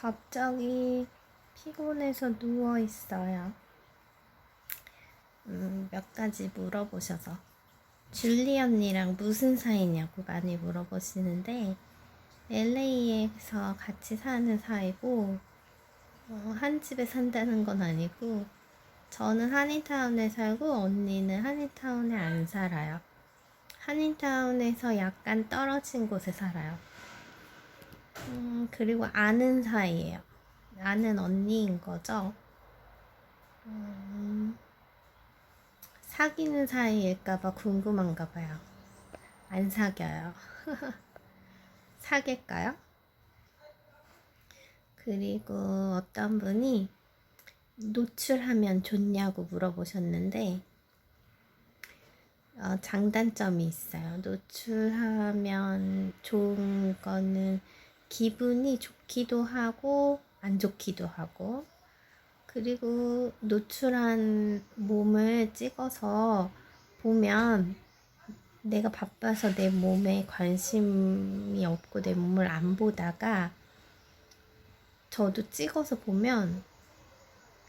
갑자기 피곤해서 누워 있어요. 음, 몇 가지 물어보셔서. 줄리 언니랑 무슨 사이냐고 많이 물어보시는데, LA에서 같이 사는 사이고, 어, 한 집에 산다는 건 아니고, 저는 한인타운에 살고, 언니는 한인타운에 안 살아요. 한인타운에서 약간 떨어진 곳에 살아요. 음, 그리고 아는 사이예요. 아는 언니인 거죠. 음, 사귀는 사이일까봐 궁금한가 봐요. 안 사겨요. 사귈까요? 그리고 어떤 분이 노출하면 좋냐고 물어보셨는데, 어, 장단점이 있어요. 노출하면 좋은 거는 기분이 좋기도 하고 안 좋기도 하고 그리고 노출한 몸을 찍어서 보면 내가 바빠서 내 몸에 관심이 없고 내 몸을 안 보다가 저도 찍어서 보면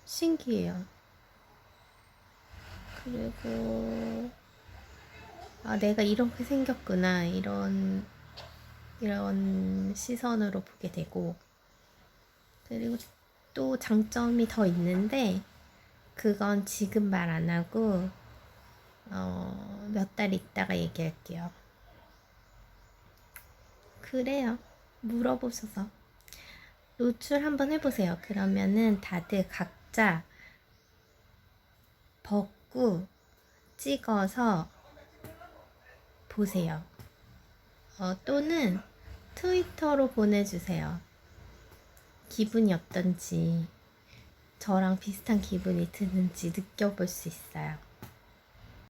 신기해요. 그리고 아, 내가 이렇게 생겼구나. 이런, 이런 시선으로 보게 되고. 그리고 또 장점이 더 있는데, 그건 지금 말 안 하고, 어, 몇 달 있다가 얘기할게요. 그래요. 물어보셔서. 노출 한번 해보세요. 그러면은 다들 각자 벗고 찍어서 보세요. 어, 또는 트위터로 보내주세요. 기분이 어떤지, 저랑 비슷한 기분이 드는지 느껴볼 수 있어요.